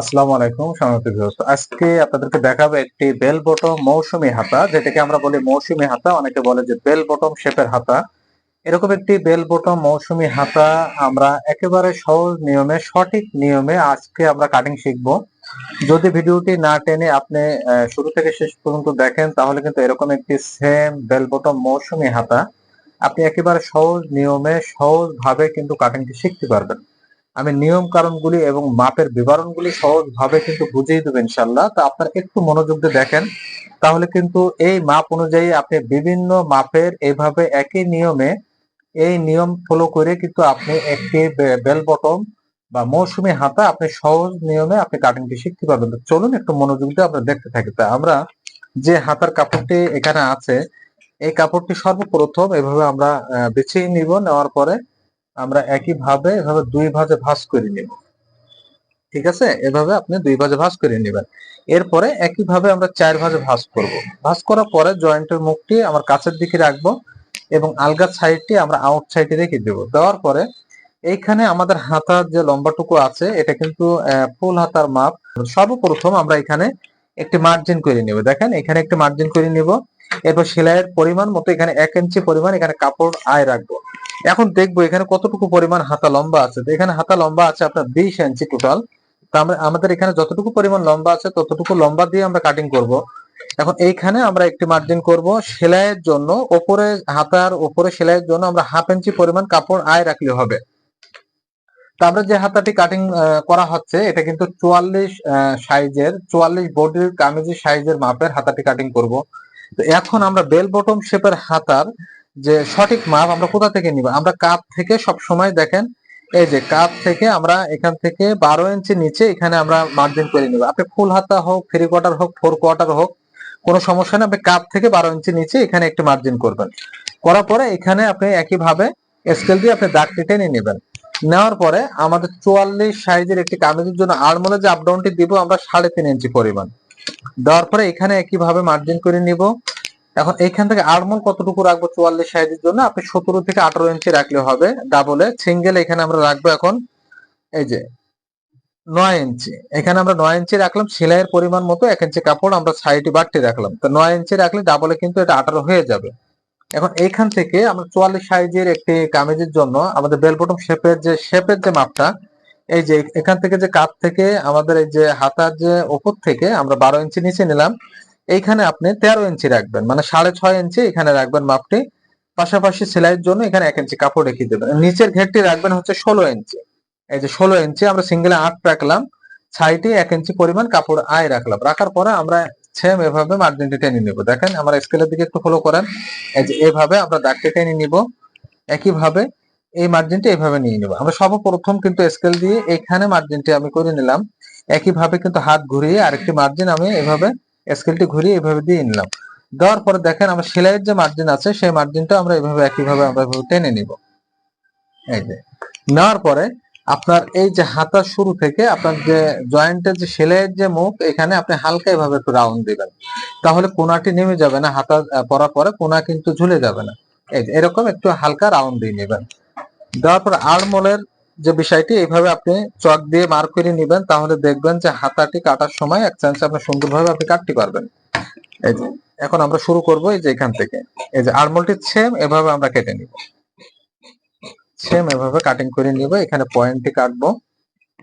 আসসালামু আলাইকুম সম্মানিত ভিউয়ার্স। আজকে আপনাদেরকে দেখাবো একটি বেল বটম মৌসুমী হাতা, যেটাকে আমরা বলি মৌসুমী হাতা। অনেকে বলে যে বেল বটম শেপের হাতা। এরকম একটি বেল বটম মৌসুমী হাতা আমরা একেবারে সহজ নিয়মে, সঠিক নিয়মে আজকে আমরা কাটিং শিখব। যদি ভিডিওটি না টেনে আপনি শুরু থেকে শেষ পর্যন্ত দেখেন, তাহলে কিন্তু এরকম একটি সেম বেল বটম মৌসুমী হাতা আপনি একেবারে সহজ নিয়মে সহজ ভাবে কিন্তু কাটিংটি শিখতে পারবেন। আমি নিয়ম কারণগুলি এবং মাপের বিবরণগুলি সহজভাবে কিন্তু বুঝিয়ে দেবো ইনশাল্লাহ তা আপনার একটু মনোযোগ দিয়ে দেখেন। তাহলে কিন্তু এই মাপ অনুযায়ী আপনি বিভিন্ন মাপের এইভাবে একই নিয়মে এই নিয়ম ফলো করে কিন্তু আপনি একটি বেল বটম বা মৌসুমী হাতা আপনি সহজ নিয়মে আপনি কাটিংটি শিখতে পারবেন। চলুন একটু মনোযোগ দিয়ে আমরা দেখতে থাকি। তা আমরা যে হাতার কাপড়টি এখানে আছে, এই কাপড়টি সর্বপ্রথম এভাবে আমরা বিছিয়ে নিব, নেওয়ার পরে আমরা একই ভাবে এভাবে দুই ভাজে ভাঁজ করে নিব। ঠিক আছে? এভাবে আপনি দুই ভাজে ভাঁজ করে নেবেন। এরপরে একই ভাবে আমরা চার ভাজে ভাঁজ করব। ভাঁজ করার পরে জয়েন্টের মুখটি আমার কাছের দিকে রাখব এবং আলগা সাইডটি আমরা আউট সাইডে রেখে দেবো। দেওয়ার পরে এইখানে আমাদের হাতার যে লম্বাটুকু আছে, এটা কিন্তু ফুল হাতার মাপ। সর্বপ্রথম আমরা এখানে একটি মার্জিন করে নেব। দেখেন, এখানে একটি মার্জিন করে নিব। এরপর সেলাইয়ের পরিমাণ মতো এখানে এক ইঞ্চি পরিমাণ এখানে কাপড় আয় রাখব। এখন দেখব এখানে কতটুকু পরিমাণ হাতা লম্বা আছে। এখানে হাতা লম্বা আছে আপনার বিশ ইঞ্চি টোটাল আমাদের এখানে যতটুকু পরিমাণ লম্বা আছে, ততটুকু লম্বা দিয়ে আমরা কাটিং করব। এখন এইখানে আমরা একটি মার্জিন করব সেলাইয়ের জন্য। ওপরে হাতার উপরে সেলাইয়ের জন্য আমরা হাফ ইঞ্চি পরিমাণ কাপড় আয় রাখলে হবে। তো আমরা যে হাতাটি কাটিং করা হচ্ছে, এটা কিন্তু চুয়াল্লিশ সাইজের, চুয়াল্লিশ বডির কামিজের সাইজের মাপের হাতাটি কাটিং করব। তো এখন আমরা বেল বটম শেপের হাতার যে সঠিক মাপ আমরা কোথা থেকে নিব? আমরা কাপ থেকে সব সময় দেখেন, এই যে কাপ থেকে আমরা এখান থেকে বারো ইঞ্চি নিচে এখানে আমরা মার্জিন করে নিব। আপনি ফুল হাতা হোক থ্রি কোয়ার্টার হোক ফোর কোয়ার্টার হোক, কোনো সমস্যা নেই, আপনি কাপ থেকে বারো ইঞ্চি নিচে এখানে একটি মার্জিন করবেন। করার পরে এখানে আপনি একইভাবে স্কেল দিয়ে আপনি দাগটি টেনে নেবেন। নেওয়ার পরে আমাদের চুয়াল্লিশ সাইজের একটি কামিজের জন্য আড়মোলে যে আপডাউনটি দিব, আমরা সাড়ে তিন ইঞ্চি পরিমাণ। দেওয়ার পরে এখানে একইভাবে মার্জিন করে নিব। এখন এইখান থেকে আড়মোল কতটুকু রাখব চুয়াল্লিশ সাইজের জন্য? আপনি সতেরো থেকে আঠারো ইঞ্চি রাখলে হবে ডাবলে সিঙ্গেল এখানে আমরা রাখব এখন, এই যে, নয় ইঞ্চি এখানে আমরা নয় ইঞ্চি রাখলাম, সেলাইয়ের পরিমাণ মতো এক ইঞ্চি কাপড় আমরা সাইডে বাড়তি রাখলাম। তো নয় ইঞ্চি রাখলে ডাবলে কিন্তু এটা আঠারো হয়ে যাবে। এখন এইখান থেকে আমরা চুয়াল্লিশ সাইজের একটি কামিজের জন্য আমাদের বেল বটম শেপের যে শেপের যে মাপটা, এই যে এখান থেকে যে কাপ থেকে আমাদের এই যে হাতার যে ওপর থেকে আমরা বারো ইঞ্চি নিচে নিলাম এইখানে আপনি তেরো ইঞ্চি রাখবেন। মানে সাড়ে ছয় ইঞ্চি এখানে রাখবেন মাপটি। পাশাপাশি সেলাইয়ের জন্য এখানে এক ইঞ্চি কাপড় রেখে দেবেন। নিচের ঘেরটি রাখবেন হচ্ছে ষোলো ইঞ্চি। এই যে ষোলো ইঞ্চি আমরা সিঙ্গেলে আট রাখলাম। সাইডে এক ইঞ্চি পরিমাণ কাপড় আয় রাখলাম। রাখার পরে আমরা সেম এভাবে মার্জিনটি টেনে নিব। দেখেন, আমার স্কেলের দিকে একটু ফলো করেন। এই যে এভাবে আমরা দাগটি টেনে নিব। একইভাবে এই মার্জিনটি এইভাবে নিয়ে নিব। আমরা সর্বপ্রথম কিন্তু স্কেল দিয়ে এখানে মার্জিনটি আমি করে নিলাম। একইভাবে কিন্তু হাত ঘুরিয়ে আরেকটি মার্জিন আমি এভাবে স্কেলটি ঘুরিয়ে এভাবে দিয়ে নিলাম। দেওয়ার পরে দেখেন আমার সেলাইয়ের যে মার্জিন আছে, সেই মার্জিনটা আমরা এভাবে একইভাবে আমরা টেনে নিব। এই যে। নেওয়ার পরে আপনার এই যে হাতার শুরু থেকে আপনার যে জয়েন্টের যে সেলাইয়ের যে মুখ, এখানে আপনি হালকা এভাবে একটু রাউন্ড দিবেন। তাহলে কোনাটি নেমে যাবে না, হাতা পরার পরে কোনা কিন্তু ঝুলে যাবে না। এই এরকম একটু হালকা রাউন্ড দিয়ে নেবেন। দেওয়ার পর আড়মোলের যে বিষয়টি, এইভাবে আপনি চক দিয়ে মার্ক করে নেবেন, তাহলে দেখবেন যে হাতাটি কাটার সময় এক চান্সে আপনি সুন্দরভাবে আপনি কাটতে পারবেন। এই যে, এখন আমরা শুরু করব এই যে এখান থেকে। এই যে আড়মোলটি সেম এভাবে আমরা কেটে নিব। সেম এভাবে কাটিং করে নিব, এখানে পয়েন্টটি কাটবো।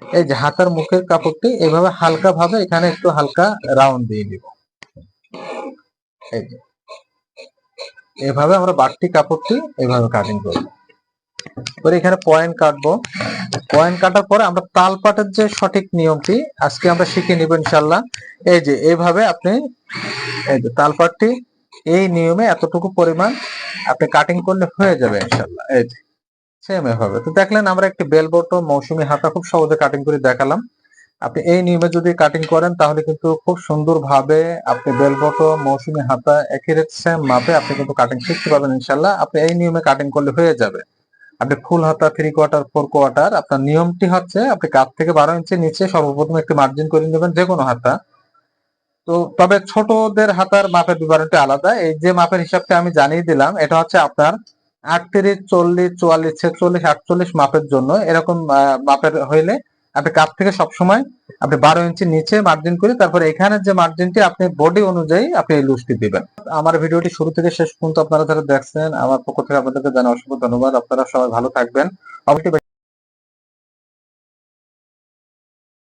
এই যে হাতার মুখের কাপড়টি, এভাবে হালকা ভাবে এখানে একটু হালকা রাউন্ড দিয়ে নিব। এই যে, এভাবে আমরা বাড়তি কাপড়টি এভাবে কাটিং করব। পরে এখানে পয়েন্ট কাটবো। পয়েন্ট কাটার পরে আমরা তাল পাটের যে সঠিক নিয়মটি, আজকে আমরা শিখে নিব ইনশাল্লাহ এই যে, এইভাবে আপনি এই যে তাল পাটটি এই নিয়মে এতটুকু পরিমাণ আপনি কাটিং করলে হয়ে যাবে ইনশাল্লাহ এই যে সেম এভাবে। তো দেখলেন আমরা একটি বেল বটো মৌসুমী হাতা খুব সহজে কাটিং করে দেখালাম। আপনি এই নিয়মে যদি কাটিং করেন, তাহলে কিন্তু খুব সুন্দর ভাবে আপনি বেল বটো মৌসুমী হাতা একই সেম মাপে আপনি কিন্তু কাটিং শিখতে পারবেন ইনশাল্লাহ আপনি এই নিয়মে কাটিং করলে হয়ে যাবে। আপনি ফুল হাতা থ্রি কোয়ার্টার ফোর কোয়ার্টার আপনার নিয়মটি হচ্ছে আপনি কাপ থেকে বারো ইঞ্চি নিচে সর্বপ্রথম একটি মার্জিন করে নেবেন যে কোনো হাতা। তো তবে ছোটদের হাতার মাপের বিবরণটি আলাদা। এই যে মাপের হিসাবটা আমি জানিয়ে দিলাম, এটা হচ্ছে আপনার আটত্রিশ, চল্লিশ, চুয়াল্লিশ, ছেচল্লিশ, আটচল্লিশ মাপের জন্য। এরকম মাপের হইলে আপনি কাপ থেকে সবসময় আপনি বারো ইঞ্চি নিচে মার্জিন করে তারপরে এখানে যে মার্জিনটি আপনি বডি অনুযায়ী আপনি লুজটি দিবেন। আমার ভিডিওটি শুরু থেকে শেষ পর্যন্ত আপনারা যারা দেখছেন, আমার পক্ষ থেকে আপনাদেরকে জানা অসংখ্য ধন্যবাদ। আপনারা সবাই ভালো থাকবেন। অবশ্যই